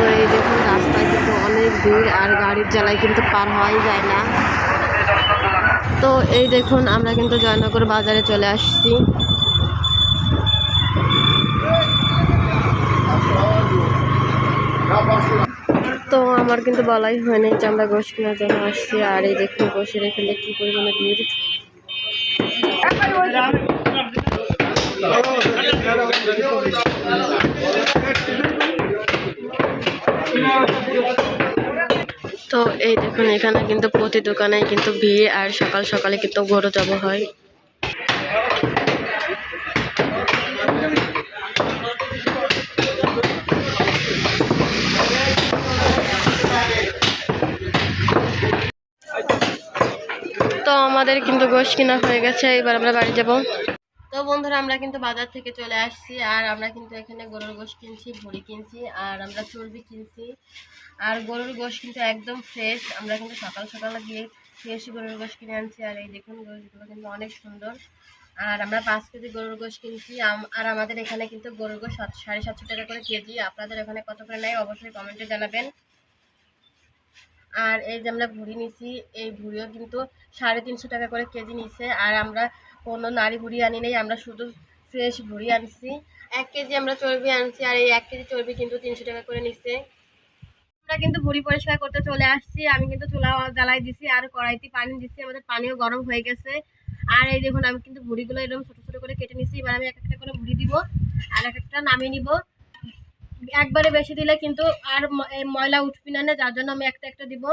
তো এই দেখুন, রাস্তায় কিন্তু অনেক ভিড় আর গাড়ির জ্বালায় কিন্তু পার হওয়াই যায় না। তো এই দেখুন, আমরা কিন্তু জয়নগর বাজারে চলে আসছি। তো আমার কিন্তু বলাই হয় নাই যে আমরা গোশ কেনার জন্য আসছি, আর এই দেখুন গোশের এখানে কি পরিমাণে ভিড়। তো এই দেখুন, এখানে কিন্তু প্রতি দোকানে কিন্তু ভিড় আর সকাল সকালে কিন্তু গরু জব হয়। তো আমাদের কিন্তু গোশ কিনা হয়ে গেছে, এবার আমরা বাড়ি যাব। তো বন্ধুরা, আমরা কিন্তু বাজার থেকে চলে আসছি আর আমরা কিন্তু এখানে গরুর গোশ কিনছি, ভুড়ি কিনছি আর আমরা চর্বি কিনছি। আর গরুর গোশ কিন্তু একদম ফ্রেশ আমরা কিন্তু সকাল সকাল গিয়ে ফ্রেশ গরুর গোশ কিনে আনছি আর এই দেখুন গোশগুলো কিন্তু অনেক সুন্দর। আর আমরা পাঁচ কেজি গরুর গোশ কিনছি। আর আমাদের এখানে কিন্তু গরুর গোশ সাড়ে সাতশো টাকা করে কেজি। আপনাদের এখানে কত করে নেয় অবশ্যই কমেন্টে জানাবেন। আর এই যে আমরা ভুড়ি নিছি, এই ভুড়িও কিন্তু সাড়ে তিনশো টাকা করে কেজি নিছে। আর আমরা কোনো নারী ভুড়ি আনি নেই, আমরা শুধু ফ্রেশ ভুড়ি আনছি। এক কেজি আমরা চর্বি আনছি, আর এই এক কেজি চর্বি কিন্তু তিনশো টাকা করে নিচ্ছে আমরা কিন্তু ভুড়ি পরিষ্কার করতে চলে আসছি। আমি কিন্তু চুলা জ্বালাই দিছি, আর কড়াইতে পানি দিছি। আমাদের পানিও গরম হয়ে গেছে। আর এই দেখুন, আমি কিন্তু ভুড়িগুলো এরকম ছোটো ছোটো করে কেটে নিছি। এবার আমি এক একটা করে ভুড়ি দিব, আর এক একটা নামিয়ে নিব। একবারে বেশি দিলে কিন্তু আর ময়লা উঠবি না যার জন্য আমি একটা একটা দিব।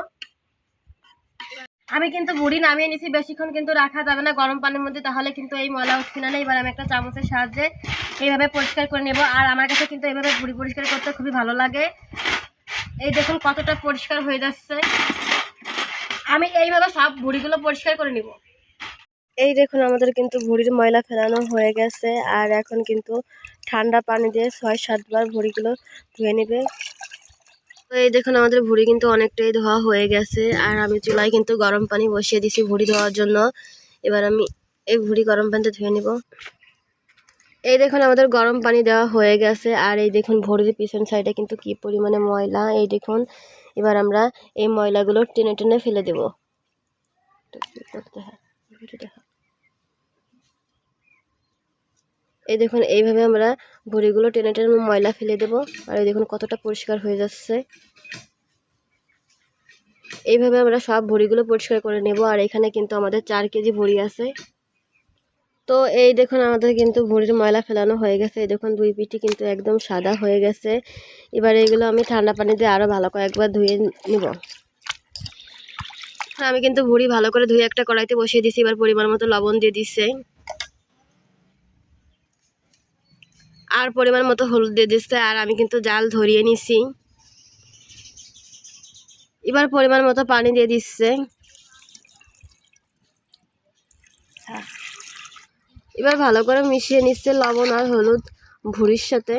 আমি কিন্তু বুড়ি নামিয়ে নিছি, বেশিক্ষণ কিন্তু রাখা যাবে না গরম পানির মধ্যে, তাহলে কিন্তু এই ময়লা উঠবি না। এবার আমি একটা চামচের সাহায্যে এইভাবে পরিষ্কার করে নেব। আর আমার কাছে কিন্তু এইভাবে বুড়ি পরিষ্কার করতে খুবই ভালো লাগে। এই দেখুন কতটা পরিষ্কার হয়ে যাচ্ছে। আমি এইভাবে সব বুড়িগুলো পরিষ্কার করে নিব। এই দেখুন, আমাদের কিন্তু ভুঁড়ির ময়লা ফেলানো হয়ে গেছে। আর এখন কিন্তু ঠান্ডা পানি দিয়ে ছয় সাতবার ভুঁড়িগুলো ধুয়ে নেবে। তো এই দেখুন, আমাদের ভুঁড়ি কিন্তু অনেকটাই ধোয়া হয়ে গেছে। আর আমি চুলায় কিন্তু গরম পানি বসিয়ে দিছি ভুঁড়ি ধোয়ার জন্য। এবার আমি এই ভুড়ি গরম পানিতে ধুয়ে নিব। এই দেখুন, আমাদের গরম পানি দেওয়া হয়ে গেছে। আর এই দেখুন, ভুড়ির পিছন সাইডে কিন্তু কি পরিমাণে ময়লা। এই দেখুন, এবার আমরা এই ময়লাগুলো টেনে টেনে ফেলে দেব এটা কি করতে হয়? ভিডিও দেখা। এই দেখুন, এইভাবে আমরা ভুড়িগুলো টেনে টেনে ময়লা ফেলে দেব। আর এই দেখুন, কতটা পরিষ্কার হয়ে যাচ্ছে। এইভাবে আমরা সব ভুড়িগুলো পরিষ্কার করে নেব। আর এখানে কিন্তু আমাদের চার কেজি ভুড়ি আছে। তো এই দেখুন, আমাদের কিন্তু ভুড়ির ময়লা ফেলানো হয়ে গেছে। এই দেখুন, দুই পিঠি কিন্তু একদম সাদা হয়ে গেছে। এবার এগুলো আমি ঠান্ডা পানি দিয়ে আরও ভালো করে একবার ধুয়ে নিব। আমি কিন্তু ভুড়ি ভালো করে ধুয়ে একটা কড়াইতে বসিয়ে দিছি এবার পরিমাণ মতো লবণ দিয়ে দিচ্ছে। আর পরিমাণ মতো হলুদ দিয়ে দিচ্ছে আর আমি কিন্তু জাল ধরিয়ে নিছি। এবার পরিমাণ মতো পানি দিয়ে দিচ্ছে। এবার ভালো করে মিশিয়ে নিচ্ছে লবণ আর হলুদ ভুড়ির সাথে।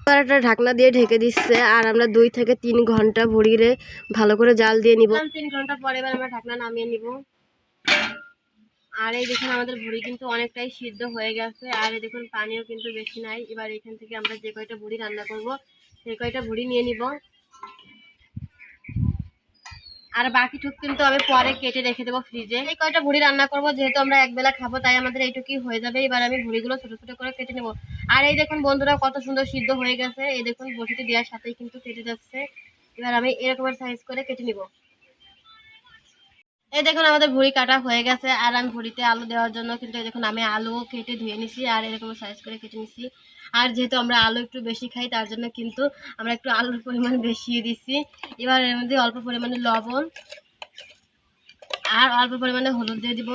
এবার একটা ঢাকনা দিয়ে ঢেকে দিচ্ছে, আর আমরা দুই থেকে তিন ঘণ্টা ভুড়িরে ভালো করে জাল দিয়ে নিব। তিন ঘণ্টা পরে এবার আমরা ঢাকনা নামিয়ে নিব। আর এই দেখুন, আমাদের ভুড়ি কিন্তু অনেকটাই সিদ্ধ হয়ে গেছে। আর এই দেখুন, পানিও কিন্তু বেশি নাই। এবার এখান থেকে আমরা যে কয়টা ভুড়ি রান্না করব, সেই কয়টা ভুড়ি নিয়ে নিব। আর বাকি টুক কিন্তু আমি পরে কেটে রেখে দেবো ফ্রিজে। এই কয়টা ভুড়ি রান্না করব, যেহেতু আমরা একবেলা খাব, তাই আমাদের এইটুকুই হয়ে যাবে। এবার আমি ভুড়িগুলো ছোট ছোট করে কেটে নেব। আর এই দেখুন, বন্ধুরা, কত সুন্দর সিদ্ধ হয়ে গেছে। এই দেখুন বটিতে দেওয়ার সাথেই কিন্তু কেটে যাচ্ছে। এবার আমি এরকমের সাইজ করে কেটে নিব। এই দেখুন, আমাদের ভুড়ি কাটা হয়ে গেছে। আর আমি ভুড়িতে আলু দেওয়ার জন্য কিন্তু দেখুন, আমি আলু কেটে ধুয়ে নিছি আর এরকম সাইজ করে কেটে নিছি। আর যেহেতু আমরা আলু একটু বেশি খাই, তার জন্য কিন্তু আমরা একটু আলুর পরিমাণ বেশি দিছি। এবার এর মধ্যে অল্প পরিমাণে লবণ আর অল্প পরিমাণে হলুদ দিয়ে দিব।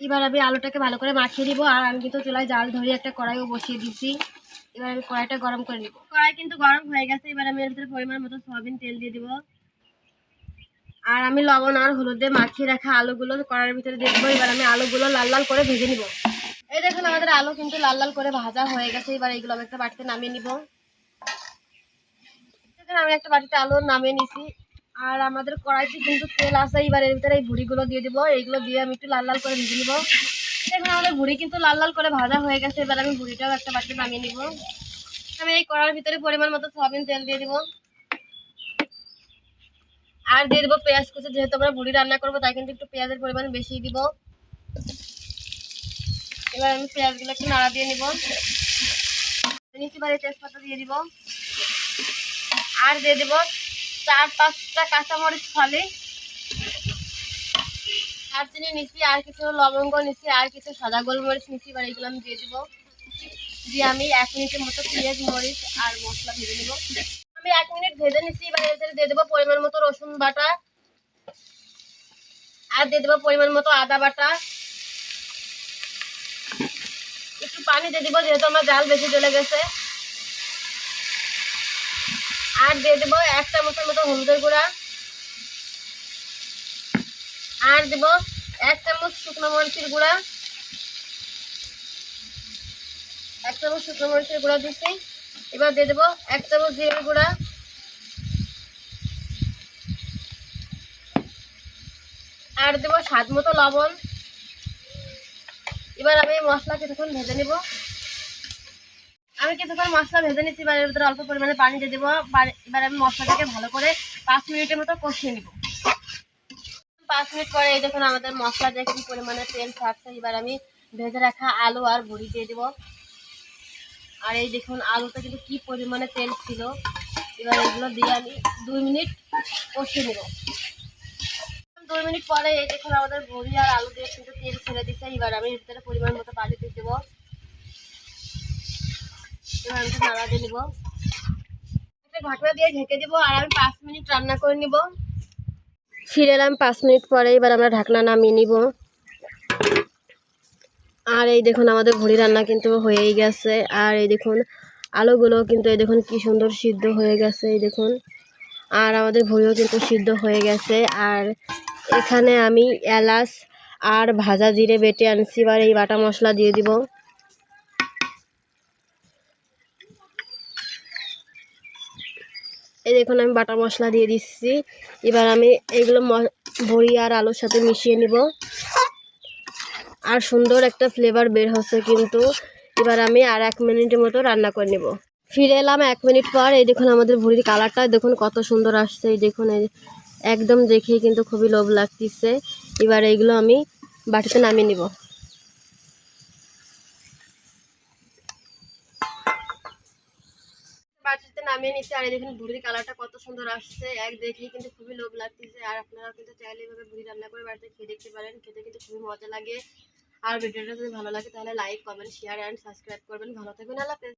এবার আমি আলুটাকে ভালো করে মাখিয়ে দিব আর আমি কিন্তু চুলায় জাল ধরে একটা কড়াইও বসিয়ে দিছি। এবার আমি কড়াইটা গরম করে নিব। কড়াই কিন্তু গরম হয়ে গেছে। এবার আমি এর ভিতরে পরিমাণ মতো সয়াবিন তেল দিয়ে দিব। আর আমি লবণ আর হলুদ মাখিয়ে রাখা আলুগুলো কড়াইয়ের ভিতরে দিয়ে দেবো। এবার আমি আলুগুলো লাল লাল করে ভেজে নিব। এই দেখুন, আমাদের আলু কিন্তু লাল লাল করে ভাজা হয়ে গেছে। এবার এইগুলো আমি একটা বাটিতে নামিয়ে নিব। আমি একটা বাটিতে আলু নামিয়ে নিছি। আর আমাদের কড়াইতে কিন্তু তেল আছে। এবার এর ভিতরে এই ভুড়িগুলো দিয়ে দিব। এইগুলো দিয়ে আমি একটু লাল লাল করে ভেজে নিব। দেখুন, আমাদের ভুড়ি কিন্তু লাল লাল করে ভাজা হয়ে গেছে। এবার আমি ভুড়িটাও একটা বাটিতে নামিয়ে নিব। আমি এই কড়ার ভিতরে পরিমাণ মতো সয়াবিন তেল দিয়ে দিব। আর দিয়ে দেবো পেঁয়াজ কুচি, যেহেতু আমরা বুড়ি রান্না করব, তাই কিন্তু একটু পেঁয়াজের পরিমাণ বেশি দিব। এবার আমি পেঁয়াজগুলো একটু নাড়া দিয়ে নিব। নিচে বাড়ি তেজপাতা দিয়ে দিব। আর দিয়ে দিব চার পাঁচটা কাঁচামরিচ ফালি। আর চিনি নিচ্ছি আর কিছু লবঙ্গ নিচ্ছি আর কিছু সাদা গোলমরিচ নিচি এবার এগুলো আমি দিয়ে দিব। দিয়ে আমি এক মিনিটের মতো পেঁয়াজ, মরিচ আর মশলা ভেজে নিব। আমি এক মিনিট ভেজে নিচ্ছি এবার এর দিয়ে দেবো পরিমাণ মতো রসুন বাটা। আর দিয়ে দেবো পরিমাণ মতো আদা বাটা। একটু পানি দিয়ে দিব, যেহেতু আমার জাল বেশি চলে গেছে। আর দিয়ে দেবো এক চামচের মতো হলুদের গুঁড়া। আর দেব এক চামচ শুকনো মরিচের গুঁড়া। এক চামচ শুকনো মরিচের গুঁড়া দিচ্ছি এবার দিয়ে দেবো এক চামচ জিরের গুঁড়া। আর দেবো স্বাদ মতো লবণ। এবার আমি মশলা কিছুক্ষণ ভেজে নিব। আমি কিছুক্ষণ মশলা ভেজে নিচ্ছি, এবার এর ভিতরে অল্প পরিমাণে পানি দিয়ে দেবো। এবার আমি মশলাটাকে ভালো করে পাঁচ মিনিটের মতো কষিয়ে নিব। পাঁচ মিনিট পরে এই দেখুন আমাদের মশলা কি পরিমাণে তেল ছাড়ছে। এবার আমি ভেজে রাখা আলু আর বড়ি দিয়ে দেবো। আর এই দেখুন আলুতে কিন্তু কি পরিমাণে তেল ছিল। এবার এগুলো দিয়ে আমি দুই মিনিট কষিয়ে নেব। দুই মিনিট পরে এই দেখুন, আমাদের বড়ি আর আলু দিয়ে কিন্তু তেল ছেড়ে দিচ্ছে। এবার আমি এর ভিতরে পরিমাণ মতো পানি দিয়ে দেবো। এবার আমি নাড়া দিয়ে নিব। ঢাকনা দিয়ে ঢেকে দেবো আর আমি পাঁচ মিনিট রান্না করে নিব। ফিরে এলাম পাঁচ মিনিট পরে, এবার আমরা ঢাকনা নামিয়ে নিব। আর এই দেখুন আমাদের ভুড়ি রান্না কিন্তু হয়েই গেছে। আর এই দেখুন, আলুগুলো কিন্তু এই দেখুন কি সুন্দর সিদ্ধ হয়ে গেছে, এই দেখুন। আর আমাদের ভুড়িও কিন্তু সিদ্ধ হয়ে গেছে। আর এখানে আমি এলাচ আর ভাজা জিরে বেটে আনছি, এবার এই বাটা মশলা দিয়ে দিব। এই দেখুন, আমি বাটা মশলা দিয়ে দিচ্ছি। এবার আমি এইগুলো বড়ি আর আলুর সাথে মিশিয়ে নিব। আর সুন্দর একটা ফ্লেভার বের হচ্ছে কিন্তু এবার আমি আর এক মিনিটের মতো রান্না করে নেব। ফিরে এলাম এক মিনিট পর, এই দেখুন আমাদের ভুড়ির কালারটা দেখুন কত সুন্দর আসছে, এই দেখুন একদম দেখে কিন্তু খুবই লোভ লাগতেছে। এবার এইগুলো আমি বাটিতে নামিয়ে নিব। বাটিতে নামিয়ে নিচ্ছি আর এই দেখুন ভুড়ির কালারটা কত সুন্দর আসছে, এক দেখেই কিন্তু খুবই লোভ লাগতেছে। আর আপনারা কিন্তু চাইলে এভাবে ভুড়ি রান্না করে বাড়িতে খেয়ে দেখতে পারেন, খেতে কিন্তু খুবই মজা লাগে। আর ভিডিওটা যদি ভালো লাগে তাহলে like comment share and subscribe করবেন। ভালো থাকবেন, আল্লাহ